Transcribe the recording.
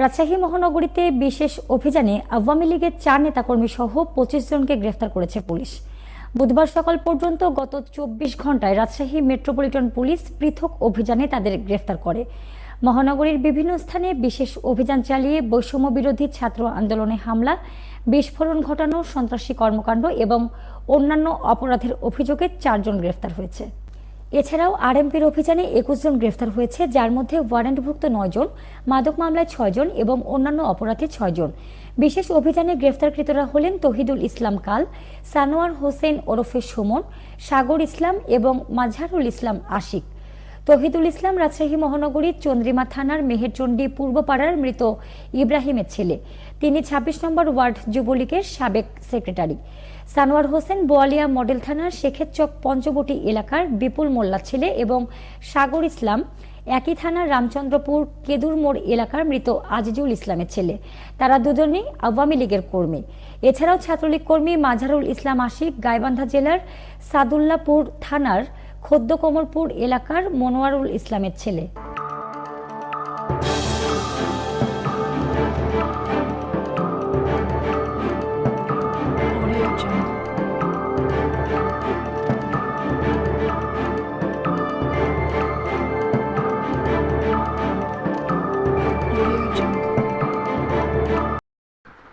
রাজশাহী মহানগরীতে বিশেষ অভিযানে আওয়ামী লীগের চার নেতাকর্মী সহ পঁচিশ জনকে গ্রেফতার করেছে পুলিশ। বুধবার সকাল পর্যন্ত গত চব্বিশ ঘন্টায় রাজশাহী মেট্রোপলিটন পুলিশ পৃথক অভিযানে তাদের গ্রেফতার করে। মহানগরীর বিভিন্ন স্থানে বিশেষ অভিযান চালিয়ে বৈষম্য বিরোধী ছাত্র আন্দোলনে হামলা, বিস্ফোরণ ঘটানো, সন্ত্রাসী কর্মকাণ্ড এবং অন্যান্য অপরাধের অভিযোগে চারজন গ্রেফতার হয়েছে। এছাড়াও আরএমপির অভিযানে একুশ জন গ্রেফতার হয়েছে, যার মধ্যে ওয়ারেন্টভুক্ত নয়জন মাদক মামলায় ছয়জন এবং অন্যান্য অপরাধে ছয়জন বিশেষ অভিযানে গ্রেফতারকৃতরা হলেন তহিদুল ইসলাম কাল, সানোয়ার হোসেন ওরফে সুমন, সাগর ইসলাম এবং মাঝহারুল ইসলাম আশিক। তহিদুল ইসলাম রাজশাহী মহানগরীর চন্দ্রিমা থানার মেহেরচণ্ডী পূর্বপাড়ার মৃত ইব্রাহিমের ছেলে। তিনি ২৬ নম্বর ওয়ার্ড যুবলীগের সাবেক সেক্রেটারি। সানোয়ার হোসেন বোয়ালিয়া মডেল থানার শেখেরচক পঞ্চবটি এলাকার বিপুল মোল্লা ছেলে এবং সাগর ইসলাম একই থানার রামচন্দ্রপুর কেদুর মোড় এলাকার মৃত আজিজুল ইসলামের ছেলে। তারা দুজনেই আওয়ামী লীগের কর্মী। এছাড়াও ছাত্রলীগ কর্মী মাঝারুল ইসলাম আশিক গাইবান্ধা জেলার সাদুল্লাপুর থানার খদ্দকমরপুর এলাকার মনোয়ারুল ইসলামের ছেলে.